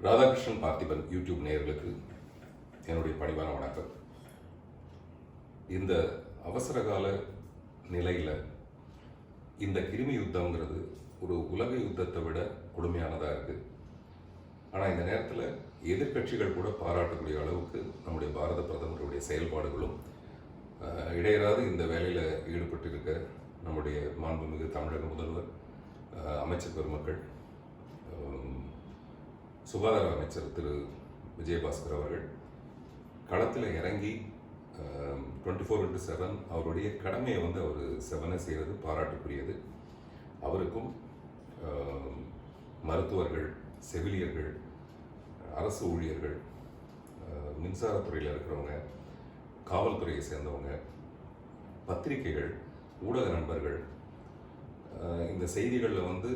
Radhakrishnan Parthiban YouTube நேயர்களுக்கு என்னுடைய பணிவான வணக்கம். இந்த அவசரகால நிலையில் இந்த கிருமி யுத்தங்கிறது ஒரு உலக யுத்தத்தை விட கொடுமையானதாக இருக்குது ஆனால் இந்த நேரத்தில் எதிர்க்கட்சிகள் கூட பாராட்டக்கூடிய அளவுக்கு நம்முடைய பாரத பிரதமருடைய செயல்பாடுகளும் இடையராது இந்த வேலையில் ஈடுபட்டிருக்க நம்முடைய மாண்புமிகு தமிழக முதல்வர் அமைச்சர் பெருமக்கள் சுகாதார அமைச்சர் திரு. விஜயபாஸ்கர் அவர்கள் களத்தில் இறங்கி டுவெண்ட்டி ஃபோர் இன்ட்டு செவன் அவருடைய கடமையை வந்து அவர் செவனை செய்கிறது பாராட்டுக்குரியது. அவருக்கும் மருத்துவர்கள் செவிலியர்கள் அரசு ஊழியர்கள் மின்சாரத்துறையில் இருக்கிறவங்க காவல்துறையை சேர்ந்தவங்க பத்திரிகைகள் ஊடக நண்பர்கள் இந்த செய்திகளில் வந்து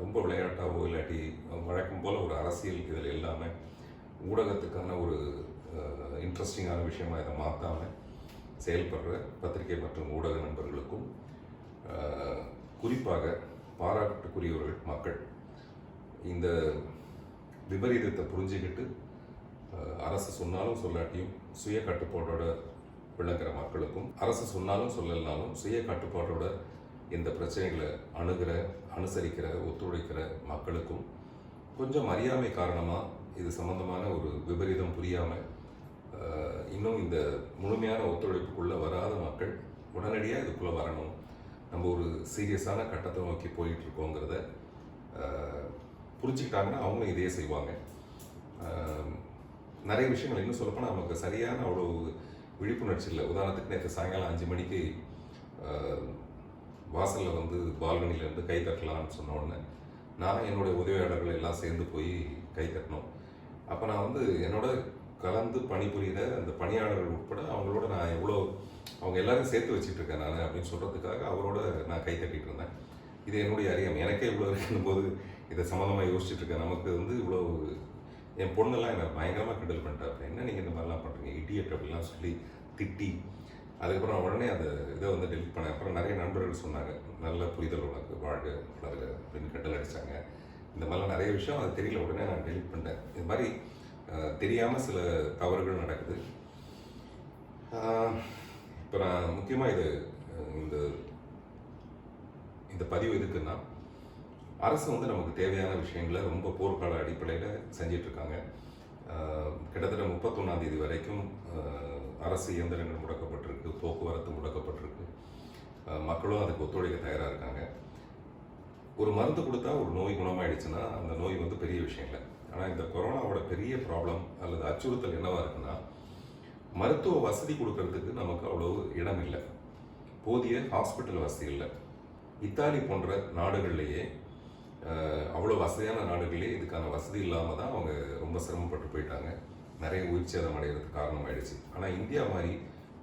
ரொம்ப விளையாட்டாகவோ இல்லாட்டி வழக்கம் போல் ஒரு அரசியல் இதில் இல்லாமல் ஊடகத்துக்கான ஒரு இன்ட்ரெஸ்டிங்கான விஷயமா இதை மாற்றாமல் செயல்படுற பத்திரிகை மற்றும் ஊடக நண்பர்களுக்கும் குறிப்பாக பாராட்டுக்குரியவர்கள் மக்கள் இந்த விபரீதத்தை புரிஞ்சுக்கிட்டு அரசு சொன்னாலும் சொல்லாட்டியும் சுய கட்டுப்பாட்டோட விளங்குற மக்களுக்கும் அரசு சொன்னாலும் சொல்லலனாலும் சுய கட்டுப்பாட்டோட இந்த பிரச்சனைகளை அணுகிற அனுசரிக்கிற ஒத்துழைக்கிற மக்களுக்கும் கொஞ்சம் அறியாமை காரணமாக இது சம்பந்தமான ஒரு விபரீதம் புரியாமல் இன்னும் இந்த முழுமையான ஒத்துழைப்புக்குள்ளே வராத மக்கள் உடனடியாக இதுக்குள்ளே வரணும். நம்ம ஒரு சீரியஸான கட்டத்தை நோக்கி போயிட்டுருக்கோங்கிறத புரிஞ்சுக்கிட்டாங்கன்னா அவங்களும் இதே செய்வாங்க. நிறைய விஷயங்கள் இன்னும் சொல்லப்போனால் நமக்கு சரியான அவ்வளோ விழிப்புணர்ச்சி இல்லை. உதாரணத்துக்கு நேற்று சாயங்காலம் அஞ்சு மணிக்கு வாசலில் வந்து பால்கனிலேருந்து கை தட்டலான்னு சொன்ன உடனே நான் என்னுடைய உதவியாளர்கள் எல்லாம் சேர்ந்து போய் கை தட்டினோம். அப்போ நான் வந்து என்னோட கலந்து பணிபுரிகிற அந்த பணியாளர்கள் உட்பட அவங்களோட நான் எவ்வளோ அவங்க எல்லாரும் சேர்த்து வச்சுட்டு இருக்கேன் நான் அப்படின்னு சொல்கிறதுக்காக அவரோட நான் கை தட்டிட்டு இருந்தேன். இது என்னுடைய அறியாமை. எனக்கே இவ்வளோ இருக்கும் போது இதை சம்மந்தமாக யோசிச்சுட்டு இருக்கேன். நமக்கு வந்து இவ்வளோ என் பொண்ணெல்லாம் என்னை பயங்கரமாக கிண்டல் பண்ணிட்டா. என்ன நீங்கள் இந்த மாதிரிலாம் பண்ணுறீங்க இடியட் அப்படிலாம் சொல்லி திட்டி அதுக்கப்புறம் உடனே அந்த இதை வந்து டெலிட் பண்ணேன் அப்புறம் நிறைய நண்பர்கள் சொன்னாங்க நல்ல புரிதல் உனக்கு வாழ்க வளர்க அப்படின்னு கிண்டல் அடித்தாங்க இந்த மாதிரிலாம் நிறைய விஷயம் அது தெரியல உடனே நான் டெலிட் பண்ணிட்டேன். இது மாதிரி தெரியாமல் சில தவறுகள் நடக்குது. இப்போ நான் முக்கியமாக இது இந்த இந்த பதிவு எதுக்குன்னா அரசு வந்து நமக்கு தேவையான விஷயங்களை ரொம்ப போர்க்கால அடிப்படையில் செஞ்சிட்ருக்காங்க கிட்டத்தட்ட முப்பத்தொன்னாம் தேதி வரைக்கும் அரசு இயந்திரங்கள் முடக்கப்பட்டிருக்கு போக்குவரத்து முடக்கப்பட்டிருக்கு. மக்களும் அதுக்கு ஒத்துழைக்க தயாராக இருக்காங்க. ஒரு மருந்து கொடுத்தா ஒரு நோய் குணமாயிடுச்சுன்னா அந்த நோய் வந்து பெரிய விஷயம் இல்லை ஆனால் இந்த கொரோனாவோட பெரிய ப்ராப்ளம் அல்லது அச்சுறுத்தல் என்னவா இருக்குன்னா மருத்துவ வசதி கொடுக்கறதுக்கு நமக்கு அவ்வளோ இடம் இல்லை. போதிய ஹாஸ்பிட்டல் வசதி இல்லை. இத்தாலி போன்ற நாடுகள்லேயே அவ்வளோ வசதியான நாடுகளே இதுக்கான வசதி இல்லாமல் தான் அவங்க ரொம்ப சிரமப்பட்டு போயிட்டாங்க. நிறைய உயிர் சேதம் அடைகிறதுக்கு காரணமாயிடுச்சு. ஆனால் இந்தியா மாதிரி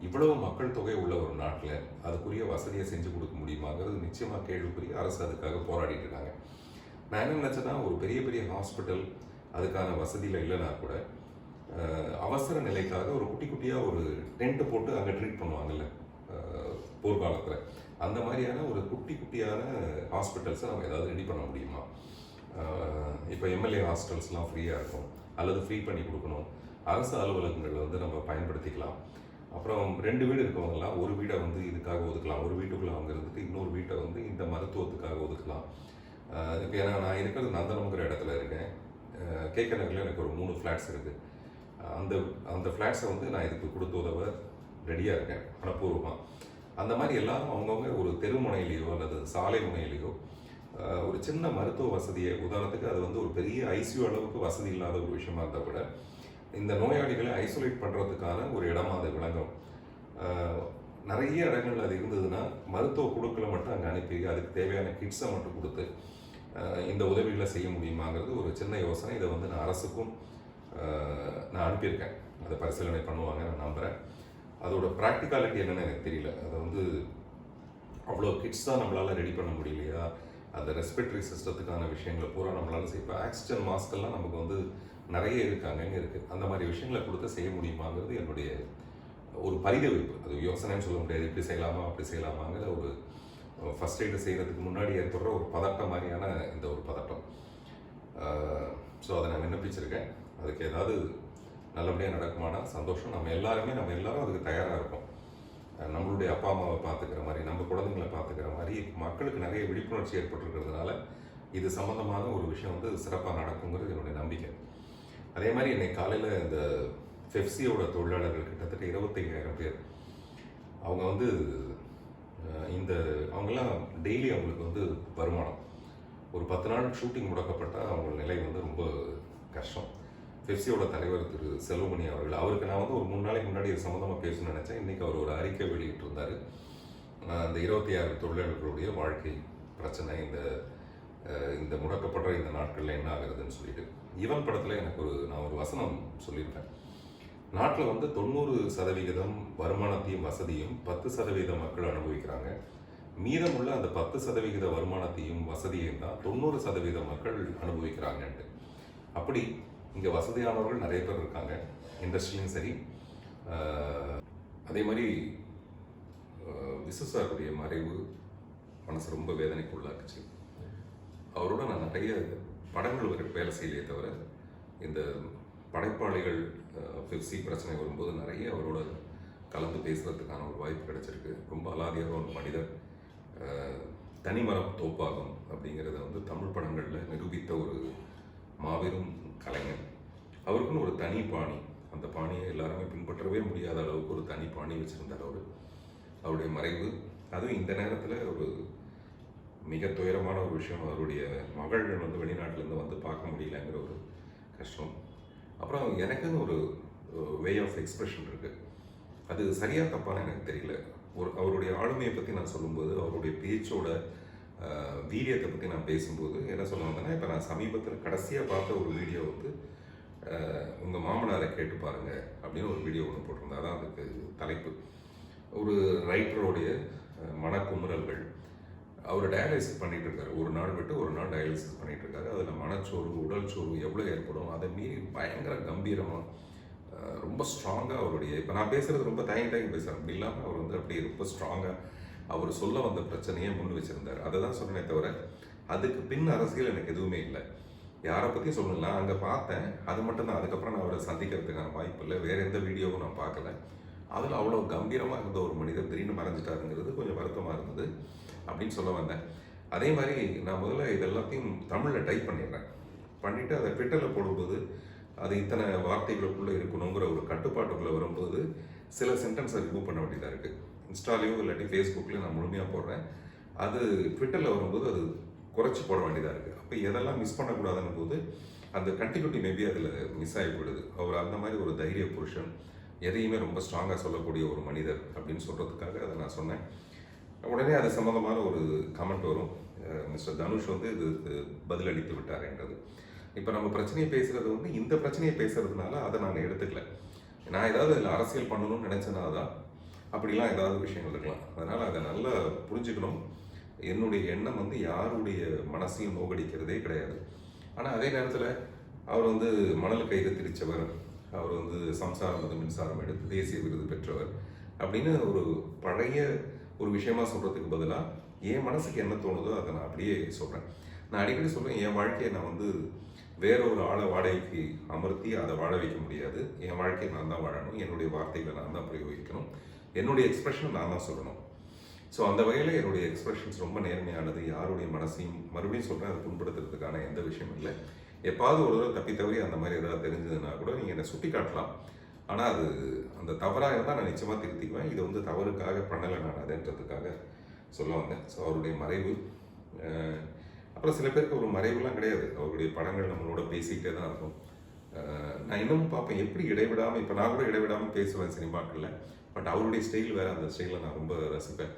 இவ்வளவு மக்கள் தொகை உள்ள ஒரு நாட்டில் அதுக்குரிய வசதியை செஞ்சு கொடுக்க முடியுமாங்கிறது நிச்சயமாக கேள்விக்குரிய அரசு அதுக்காக போராடிட்டு இருக்காங்க. நான் என்ன நினச்சேன்னா ஒரு பெரிய பெரிய ஹாஸ்பிட்டல் அதுக்கான வசதியில் இல்லைனா கூட அவசர நிலைக்காக ஒரு குட்டி குட்டியாக ஒரு டென்ட் போட்டு அங்கே ட்ரீட் பண்ணுவாங்கல்ல போர்க்காலத்தில். அந்த மாதிரியான ஒரு குட்டி குட்டியான ஹாஸ்பிட்டல்ஸை நம்ம ஏதாவது ரெடி பண்ண முடியுமா? இப்போ எம்எல்ஏ ஹாஸ்டல்ஸ்லாம் ஃப்ரீயாக இருக்கும். அல்லது ஃப்ரீ பண்ணி கொடுக்கணும். அரசு அலுவலகங்கள் வந்து நம்ம பயன்படுத்திக்கலாம். அப்புறம் ரெண்டு வீடு இருக்கவங்கலாம் ஒரு வீடை வந்து இதுக்காக ஒதுக்கலாம். ஒரு வீட்டுக்குள்ளே அவங்க இருந்துட்டு இன்னொரு வீட்டை வந்து இந்த மருத்துவத்துக்காக ஒதுக்கலாம். இப்போ ஏன்னா நான் இருக்கிறது நந்தனம்ங்கிற இடத்துல இருக்கேன். கேக்க நகரில் எனக்கு ஒரு மூணு ஃப்ளாட்ஸ் இருக்குது அந்த அந்த ஃப்ளாட்ஸை வந்து நான் இதுக்கு கொடுத்து உதவ ரெடியாக இருக்கேன் மனப்பூர்வமாக அந்த மாதிரி எல்லாரும் அவங்கவுங்க ஒரு தெரு முனையிலையோ அல்லது சாலை முனையிலையோ ஒரு சின்ன மருத்துவ வசதியை உதாரணத்துக்கு அது வந்து ஒரு பெரிய ஐசியூ அளவுக்கு வசதி இல்லாத ஒரு விஷயமா இருந்தால் கூட இந்த நோயாளிகளை ஐசோலேட் பண்ணுறதுக்கான ஒரு இடமா அது விளங்கும். நிறைய இடங்கள் அது இருந்ததுன்னா மருத்துவ குழுக்களை மட்டும் அங்கே அனுப்பி அதுக்கு தேவையான கிட்ஸை மட்டும் கொடுத்து இந்த உதவிகளை செய்ய முடியுமாங்கிறது ஒரு சின்ன யோசனை. இதை வந்து நான் அரசுக்கும் நான் அனுப்பியிருக்கேன். அதை பரிசீலனை பண்ணுவாங்க நான் நம்புகிறேன் அதோட ப்ராக்டிகாலிட்டி என்னென்னு எனக்கு தெரியல. அதை வந்து அவ்வளோ கிட்ஸ் தான் நம்மளால் ரெடி பண்ண முடியலையா? அந்த ரெஸ்பிரேட்டரி சிஸ்டத்துக்கான விஷயங்களை பூரா நம்மளால செய்ய இப்போ ஆக்சிஜன் மாஸ்கெல்லாம் நமக்கு வந்து நிறைய இருக்கு இருக்குது அந்த மாதிரி விஷயங்களை கொடுத்து செய்ய முடியுமாங்கிறது என்னுடைய ஒரு பரிதவிப்பு. அது யோசனைன்னு சொல்ல முடியாது. இப்படி செய்யலாமா அப்படி செய்யலாமாங்கிற ஒரு ஃபர்ஸ்ட் எய்டு செய்கிறதுக்கு முன்னாடி ஏற்படுற ஒரு பதட்டம் மாதிரியான இந்த ஒரு பதட்டம். ஸோ அதை நான் விண்ணப்பிச்சிருக்கேன். அதுக்கு ஏதாவது நல்லபடியாக நடக்குமானா சந்தோஷம். நம்ம எல்லாருமே நம்ம எல்லாரும் அதுக்கு தயாராக இருக்கோம். நம்மளுடைய அப்பா அம்மாவை பார்த்துக்கிற மாதிரி நம்ம குழந்தைங்களை பார்த்துக்கிற மாதிரி மக்களுக்கு நிறைய விழிப்புணர்ச்சி ஏற்பட்டிருக்கிறதுனால இது சம்மந்தமான ஒரு விஷயம் வந்து சிறப்பாக நடக்குங்கிறது என்னுடைய நம்பிக்கை. அதே மாதிரி இன்னைக்கு காலையில் இந்த ஃபெஃப்சியோட தொழிலாளர்கள் கிட்டத்தட்ட இருபத்தையாயிரம் பேர். அவங்க வந்து இந்த அவங்கெல்லாம் டெய்லி அவங்களுக்கு வந்து வருமானம். ஒரு பத்து நாள் ஷூட்டிங் முடக்கப்பட்டால் அவங்க நிலை வந்து ரொம்ப கஷ்டம். பெப்சியோட தலைவர் திரு செல்வமணி அவர்கள் அவருக்கு நான் வந்து ஒரு மூணு நாளைக்கு முன்னாடி இது சம்மந்தமாக பேசணும்னு நினச்சேன். இன்றைக்கி அவர் ஒரு அறிக்கை வெளியிட்டிருந்தார். அந்த இருபத்தி ஆறு தொழிலாளர்களுடைய வாழ்க்கை பிரச்சனை இந்த இந்த முடக்கப்படுற இந்த நாட்களில் என்ன ஆகுறதுன்னு சொல்லிட்டு. இவன் படத்தில் எனக்கு ஒரு நான் ஒரு வசனம் சொல்லியிருப்பேன். நாட்டில் வந்து தொண்ணூறு சதவிகிதம் வருமானத்தையும் வசதியும் பத்து சதவீத மக்கள் அனுபவிக்கிறாங்க. மீதமுள்ள அந்த பத்து சதவிகித வருமானத்தையும் வசதியையும் தான் தொண்ணூறு சதவீத மக்கள் அனுபவிக்கிறாங்கன்ட்டு. அப்படி இங்கே வசதியானவர்கள் நிறைய பேர் இருக்காங்க. இண்டஸ்ட்ரியும் சரி. அதே மாதிரி விசுசாருடைய மறைவு மனசு ரொம்ப வேதனைக்கு உள்ளாக்குச்சு அவரோட நான் நிறைய படங்கள் வரை வேலை செய்யலையே தவிர இந்த படைப்பாளிகள் பெப்சி பிரச்சனை வரும்போது நிறைய அவரோட கலந்து பேசுகிறதுக்கான ஒரு வாய்ப்பு கிடைச்சிருக்கு. ரொம்ப அலாதியாக ஒரு மனிதர். தனிமரம் தோப்பாகும் அப்படிங்கிறத வந்து தமிழ் படங்களில் நிரூபித்த ஒரு மாபெரும் கலைஞன் அவருக்குன்னு ஒரு தனி பாணி. அந்த பாணியை எல்லாருமே பின்பற்றவே முடியாத அளவுக்கு ஒரு தனி பாணி வச்சுருந்தார் அவர். அவருடைய மறைவு. அதுவும் இந்த நேரத்தில் ஒரு மிக துயரமான ஒரு விஷயம். அவருடைய மகள்கள் வந்து வெளிநாட்டிலேருந்து வந்து பார்க்க முடியலங்கிற ஒரு கஷ்டம். அப்புறம் எனக்குன்னு ஒரு வே ஆஃப் எக்ஸ்பிரஷன் இருக்குது அது சரியாக தப்பான எனக்கு தெரியல. ஒரு அவருடைய ஆளுமையை பற்றி நான் சொல்லும்போது அவருடைய பேச்சோட வீரியத்தை பற்றி நான் பேசும்போது என்ன சொல்லுவாங்கன்னா இப்போ நான் சமீபத்தில் கடைசியாக பார்த்த ஒரு வீடியோ வந்து உங்கள் மாமனாரை கேட்டு பாருங்கள் அப்படின்னு ஒரு வீடியோ ஒன்று போட்டிருந்தேன். அதான் அதுக்கு தலைப்பு. ஒரு ரைட்டருடைய மனக்குமுறல்கள். அவர் டயாலிசிஸ் பண்ணிகிட்டு இருக்காரு ஒரு நாள் விட்டு ஒரு நாள் டயாலிசிஸ் பண்ணிகிட்டு இருக்காரு அதில் மனச்சோர்வு உடல் சோர்வு எவ்வளோ ஏற்படும் அதை மீறி பயங்கர கம்பீரமாக ரொம்ப ஸ்ட்ராங்காக அவருடைய இப்போ நான் பேசுகிறது ரொம்ப தயங்கி தயங்கி பேசுகிறேன் அப்படி இல்லாமல் அவர் வந்து அப்படியே ரொம்ப ஸ்ட்ராங்காக அவர் சொல்ல வந்த பிரச்சனையை முன் வச்சிருந்தார். அதை தான் சொன்னேனே தவிர அதுக்கு பின் அரசியல் எனக்கு எதுவுமே இல்லை. யாரை பற்றி சொல்லலாம் அங்கே பார்த்தேன். அது மட்டும் தான். அதுக்கப்புறம் நான் அவரை சந்திக்கிறதுக்கான வாய்ப்பு இல்லை. வேறு எந்த வீடியோவும் நான் பார்க்கல. அதில் அவ்வளோ கம்பீரமாக இருந்த ஒரு மனிதர் திடீர்னு மறைஞ்சிட்டாருங்கிறது கொஞ்சம் வருத்தமாக இருந்தது அப்படின்னு சொல்ல வந்தேன். அதே மாதிரி நான் முதல்ல இது எல்லாத்தையும் தமிழில் டைப் பண்ணிடுறேன். பண்ணிவிட்டு அதை ட்விட்டரில் போடும்போது அது இத்தனை வார்த்தைகளுக்குள்ளே இருக்கணுங்கிற ஒரு கட்டுப்பாட்டுக்குள்ளே வரும்போது சில சென்டென்ஸை ரிமூவ் பண்ண வேண்டியதாக இருக்குது இன்ஸ்டாலேயோ இல்லாட்டி ஃபேஸ்புக்லேயும் நான் முழுமையாக போடுறேன். அது ட்விட்டரில் வரும்போது அது குறைச்சி போட வேண்டியதாக இருக்குது அப்போ எதெல்லாம் மிஸ் பண்ணக்கூடாதுன்னு போது அந்த கண்டினியூட்டி மேபி அதில் மிஸ் ஆகி போயிடுது. அவர் அந்த மாதிரி ஒரு தைரிய புருஷன் எதையுமே ரொம்ப ஸ்ட்ராங்காக சொல்லக்கூடிய ஒரு மனிதர் அப்படின்னு சொல்கிறதுக்காக அதை நான் சொன்னேன். உடனே அது சம்மந்தமான ஒரு கமெண்ட் வரும். மிஸ்டர் தனுஷ் வந்து இது பதிலளித்து விட்டார் என்றது. இப்போ நம்ம பிரச்சனையை பேசுகிறது வந்து இந்த பிரச்சனையை பேசுறதுனால அதை நான் எடுத்துக்கல. நான் ஏதாவது அதில் அரசியல் பண்ணணும்னு நினச்சேன்னா தான் அப்படிலாம் ஏதாவது விஷயங்கள் இருக்கலாம். அதனால் அதை நல்லா புரிஞ்சுக்கணும். என்னுடைய எண்ணம் வந்து யாருடைய மனசையும் நோகடிக்கிறதே கிடையாது. ஆனால் அதே நேரத்தில் அவர் வந்து மணல் கயிறு திரிச்சவர் அவர் வந்து சம்சாரம் வந்து மின்சாரம் எடுத்து தேசிய விருது பெற்றவர் அப்படின்னு ஒரு பழைய ஒரு விஷயமா சொல்கிறதுக்கு பதிலாக என் மனசுக்கு என்ன தோணுதோ அதை நான் அப்படியே சொல்கிறேன் நான் அடிக்கடி சொல்கிறேன் என் வாழ்க்கையை நான் வந்து வேற ஒரு ஆளை வாடகைக்கு அமர்த்தி அதை வாழ வைக்க முடியாது. என் வாழ்க்கையை நான் தான் வாழணும். என்னுடைய வார்த்தைகளை நான் தான் பிரயோகிக்கணும். என்னுடைய எக்ஸ்பிரஷனை நான் தான் சொல்லணும். ஸோ அந்த வகையில் என்னுடைய எக்ஸ்பிரஷன்ஸ் ரொம்ப நேர்மையானது யாருடைய மனசையும் மறுபடியும் சொல்கிறேன் அதை புண்படுத்துறதுக்கான எந்த விஷயமும் இல்லை. எப்பாவது ஒரு தடவை தப்பி தவறி அந்த மாதிரி ஏதாவது தெரிஞ்சதுன்னா கூட நீங்கள் என்னை சுட்டி காட்டலாம். ஆனால் அது அந்த தவறாக இருந்தால் நான் நிச்சயமாக திருத்திக்குவேன். இது வந்து தவறுக்காக பண்ணலை நான் அதுன்றதுக்காக சொல்ல வந்தேன். ஸோ அவருடைய மறைவு அப்புறம் சில பேருக்கு ஒரு மறைவுலாம் கிடையாது. அவருடைய படங்கள் நம்மளோட பேசிக்கிட்டே தான் இருக்கும். நான் இன்னமும் பார்ப்பேன். எப்படி இடைவிடாமல் இப்போ நான் கூட இடைவிடாமல் பேசுவேன் சினிமாக்களில். பட் அவருடைய ஸ்டைல் வேறு அந்த ஸ்டைலில் நான் ரொம்ப ரசிப்பேன்.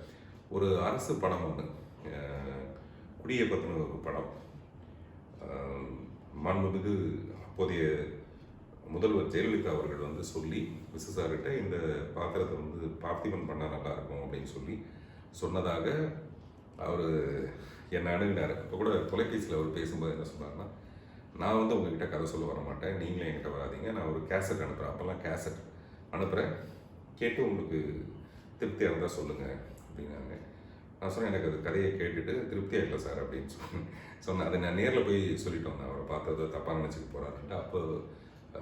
ஒரு அரசு படம் ஒன்று குடியை பற்றின ஒரு படம். மாண்புமிகு அப்போதைய முதல்வர் ஜெயலலிதா அவர்கள் வந்து சொல்லி விசுசார்கிட்ட இந்த பாத்திரத்தை வந்து பார்த்திபன் பண்ணால் நல்லாயிருக்கும் அப்படின்னு சொல்லி சொன்னதாக அவர் என்னை அணுகினார். இப்போ கூட தொலைபேசியில் அவர் பேசும்போது என்ன சொன்னார்னா நான் வந்து உங்ககிட்ட கதை சொல்ல வர மாட்டேன். நீங்களே என்கிட்ட வராதீங்க. நான் ஒரு கேசட் அனுப்புகிறேன் அப்போல்லாம் கேசட் அனுப்புகிறேன் கேட்டு உங்களுக்கு திருப்தியாக இருந்தால் சொல்லுங்கள் அப்படின்னாங்க. நான் சொன்னேன் எனக்கு அது கதையை கேட்டுட்டு திருப்தியாக இல்லை சார் அப்படின்னு சொன்னேன். சொன்னேன் அதை நான் நேரில் போய் சொல்லிட்டு வந்தேன் அவரை பார்த்ததை தப்பாக நினச்சிக்க போகிறாருன்ட்டு அப்போ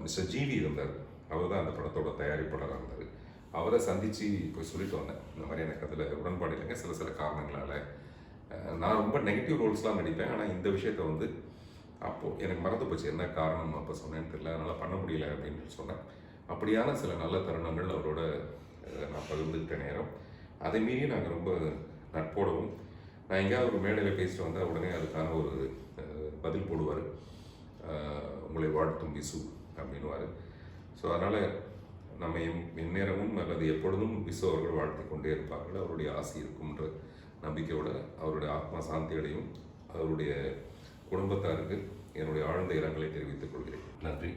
மிஸ்டர் ஜிவி இருந்தார். அவர் தான் அந்த படத்தோட தயாரிப்பாளராக இருந்தார். அவரை சந்தித்து போய் சொல்லிட்டு வந்தேன். இந்த மாதிரி எனக்கு அதில் உடன்பாடு இல்லைங்க சில சில காரணங்களால். நான் ரொம்ப நெகட்டிவ் ரோல்ஸ்லாம் நடிப்பேன் ஆனால் இந்த விஷயத்தை வந்து அப்போது எனக்கு மறந்து போச்சு. என்ன காரணம் அப்போ சொன்னேன்னு தெரியல அதனால் பண்ண முடியல அப்படின்னு சொன்னேன். அப்படியான சில நல்ல தருணங்கள் அவரோட நான் பகிர்ந்துக்கிட்ட நேரம். அதை மீறி நாங்கள் ரொம்ப நட்போடவும் நான் எங்கேயாவது ஒரு மேடையில் பேசிட்டு வந்தால் உடனே அதுக்கான ஒரு பதில் போடுவார். உங்களை வாழ்த்தும் விசு அப்படின்னுவார். ஸோ அதனால் நம்ம எம் எந்நேரமும் அல்லது எப்பொழுதும் விசு அவர்கள் வாழ்த்தி கொண்டே இருப்பார்கள். அவருடைய ஆசை இருக்கும்ன்ற நம்பிக்கையோடு அவருடைய ஆத்மா சாந்தியடையும் அவருடைய குடும்பத்தாருக்கு என்னுடைய ஆழ்ந்த இரங்கலை தெரிவித்துக் கொள்கிறேன். நன்றி.